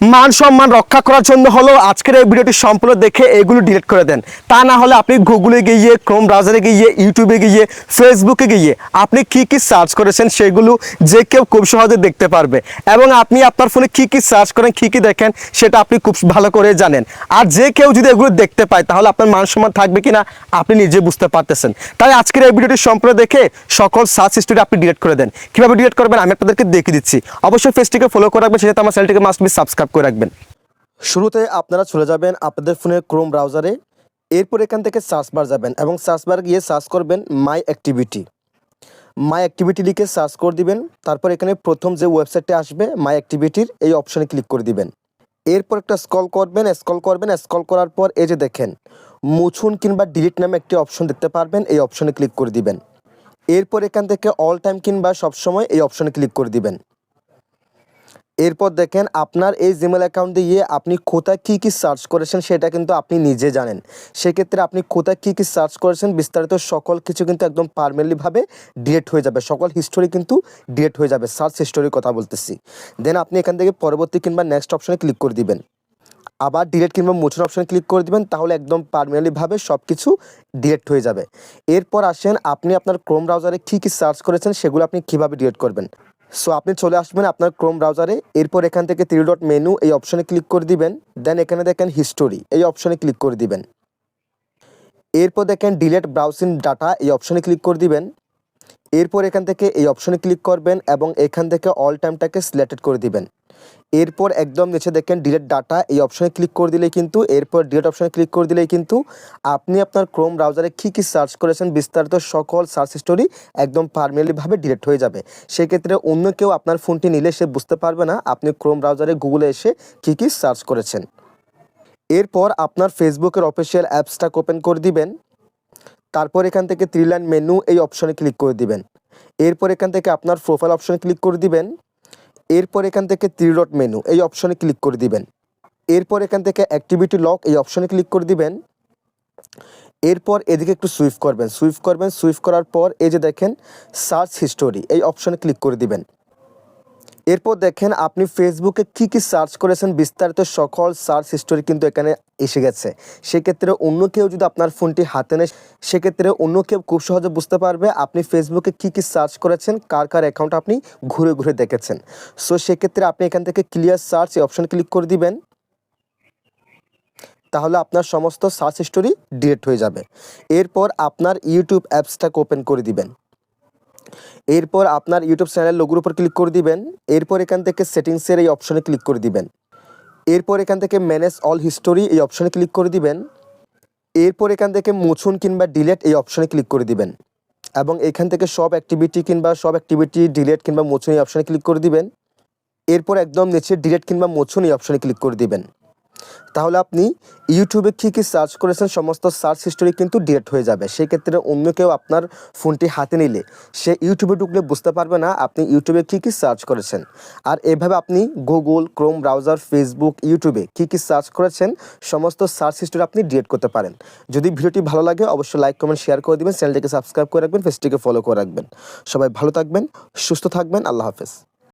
মান সম্মান রক্ষা করার জন্য হলো আজকের এই ভিডিওটি সম্পূর্ণ দেখে এগুলো ডিলিট করে দেন। তা না হলে আপনি গুগলে গিয়ে ক্রোম ব্রাউজারে গিয়ে ইউটিউবে গিয়ে ফেসবুকে গিয়ে আপনি কি কি সার্চ করেছেন সেগুলো যে কেউ খুব সহজে দেখতে পারবে এবং আপনি আপনার ফোনে কি কি সার্চ করেন, কি কি দেখেন সেটা আপনি খুব ভালো করে জানেন। আর যে কেউ যদি এগুলো দেখতে পায় তাহলে আপনার মান সম্মান থাকবে কিনা আপনি নিজে বুঝতে পারতেছেন। তাই আজকের এই ভিডিওটি সম্পূর্ণ দেখে সকল সার্চ হিস্টোরি আপনি ডিলিট করে দেন। কীভাবে ডিলিট করবেন আমি আপনাদেরকে দেখিয়ে দিচ্ছি। অবশ্যই ফেসটিকে ফলো করে রাখবেন সেটা আমার চ্যানেলটিকে মাস্ট বি সাবস্ক্রাইব করে রাখবেন। শুরুতে আপনারা চলে যাবেন আপনাদের ফোনের ক্রোম ব্রাউজারে এরপর এখান থেকে সার্চ বার যাবেন এবং সার্চ বার গিয়ে সার্চ করবেন মাই অ্যাক্টিভিটি মাই অ্যাক্টিভিটি লিখে সার্চ করে দিবেন। তারপর এখানে প্রথম যে ওয়েবসাইটে আসবে মাই অ্যাক্টিভিটির এই অপশানে ক্লিক করে দিবেন। এরপর একটা স্ক্রল করবেন স্ক্রল করবেন স্ক্রল করার পর এই যে দেখেন, মুছুন কিংবা ডিলিট নামে একটি অপশন দেখতে পারবেন, এই অপশনে ক্লিক করে দিবেন। এরপর এখান থেকে অল টাইম কিংবা সবসময় এই অপশনে ক্লিক করে দিবেন। এরপর দেখেন আপনার এই জিমেল অ্যাকাউন্ট দিয়ে আপনি কোথায় কী কী সার্চ করেছেন সেটা কিন্তু আপনি নিজে জানেন। সেক্ষেত্রে আপনি কোথায় কী কী সার্চ করেছেন বিস্তারিত সকল কিছু কিন্তু একদম পারমানেন্টলিভাবে ডিলেট হয়ে যাবে। সকল হিস্টোরি কিন্তু ডিলেট হয়ে যাবে। সার্চ হিস্টোরির কথা বলতেছি। দেন আপনি এখান থেকে পরবর্তী কিংবা নেক্সট অপশনে ক্লিক করে দিবেন। আবার ডিলেট কিংবা মোছন অপশানে ক্লিক করে দিবেন, তাহলে একদম পারমানেন্টলিভাবে সব কিছু ডিলেট হয়ে যাবে। এরপর আসেন আপনি আপনার ক্রোম ব্রাউজারে কী কী সার্চ করেছেন সেগুলো আপনি কীভাবে ডিলেট করবেন? সো আপনি চলে আসবেন আপনার ক্রোম ব্রাউজারে এরপর এখান থেকে থ্রি ডট মেনু এই অপশনে ক্লিক করে দিবেন। দেন এখানে দেখেন হিস্টোরি এই অপশনে ক্লিক করে দিবেন। এরপর দেখেন ডিলেট ব্রাউজিং ডাটা এই অপশনে ক্লিক করে দিবেন। এরপর এখান থেকে এই অপশনে ক্লিক করবেন এবং এখান থেকে অল টাইমটাকে সিলেক্টেড করে দিবেন। এরপর একদম নিচে দেখেন ডিলেট ডাটা এই অপশনে ক্লিক করে দিলেই কিন্তু, এরপর ডিলেট অপশনে ক্লিক করে দিলেই কিন্তু আপনি আপনার ক্রোম ব্রাউজারে কী কী সার্চ করেছেন, বিস্তারিত সকল সার্চ হিস্টোরি একদম পারমানেন্টলিভাবে ডিলেট হয়ে যাবে। সেক্ষেত্রে অন্য কেউ আপনার ফোনটি নিলে সে বুঝতে পারবে না আপনি ক্রোম ব্রাউজারে গুগলে এসে কী কী সার্চ করেছেন। এরপর আপনার ফেসবুকের অফিসিয়াল অ্যাপসটা ওপেন করে দিবেন। তারপর এখান থেকে লাইন মেনু এই অপশনে ক্লিক করে দিবেন। এরপর এখান থেকে আপনার প্রোফাইল অপশনে ক্লিক করে দিবেন। এরপর এখান থেকে থ্রি ডট মেনু এই অপশনে ক্লিক করে দিবেন। এরপর এখান থেকে অ্যাক্টিভিটি লক এই অপশনে ক্লিক করে দিবেন। এরপর এদিকে একটু সুইফ করবেন। সুইফ করবেন সুইফ করার পর এই যে দেখেন সার্চ হিস্টোরি এই অপশনে ক্লিক করে দিবেন। এরপর দেখেন আপনি ফেসবুকে কি কি সার্চ করেছেন, বিস্তারিত সকল সার্চ হিস্টোরি কিন্তু এখানে এসে গেছে। সেক্ষেত্রে অন্য কেউ যদি আপনার ফোনটি হাতে নেয়, সেক্ষেত্রে অন্য কেউ খুব সহজে বুঝতে পারবে আপনি ফেসবুকে কি কি সার্চ করেছেন, কার কার অ্যাকাউন্ট আপনি ঘুরে ঘুরে দেখেছেন। সো সেক্ষেত্রে আপনি এখান থেকে ক্লিয়ার সার্চ অপশন ক্লিক করে দিবেন। তাহলে আপনার সমস্ত সার্চ হিস্টোরি ডিলেট হয়ে যাবে। এরপর আপনার ইউটিউব অ্যাপসটাকে ওপেন করে দিবেন। এরপর আপনার ইউটিউব চ্যানেল লোগোর উপর ক্লিক করে দিবেন। এরপর এখান থেকে সেটিংসের এই অপশনে ক্লিক করে দিবেন। এরপর এখান থেকে ম্যানেজ অল হিস্টোরি এই অপশনে ক্লিক করে দিবেন। এরপর এখান থেকে মুছুন কিংবা ডিলেট এই অপশনে ক্লিক করে দিবেন। এবং এখান থেকে সব অ্যাক্টিভিটি কিংবা সব অ্যাক্টিভিটি ডিলেট কিংবা মুছুন এই অপশনে ক্লিক করে দিবেন। এরপর একদম নিচে ডিলেট কিংবা মুছুন এই অপশনে ক্লিক করে দিবেন। তাহলে আপনি ইউটিউবে কী কী সার্চ করেছেন, সমস্ত সার্চ হিস্টোরি কিন্তু ডিলেট হয়ে যাবে। সেই ক্ষেত্রে অন্য কেউ আপনার ফোনটি হাতে নিলে, সে ইউটিউবে ঢুকলে বুঝতে পারবে না আপনি ইউটিউবে কী কী সার্চ করেছেন। আর এভাবে আপনি গুগল ক্রোম ব্রাউজার ফেসবুক ইউটিউবে কী কী সার্চ করেছেন, সমস্ত সার্চ হিস্টোরি আপনি ডিলেট করতে পারেন। যদি ভিডিওটি ভালো লাগে, অবশ্যই লাইক কমেন্ট শেয়ার করে দিবেন চ্যানেলটিকে সাবস্ক্রাইব করে রাখবেন ফেসটিকে ফলো করে রাখবেন। সবাই ভালো থাকবেন, সুস্থ থাকবেন, আল্লাহ হাফেজ।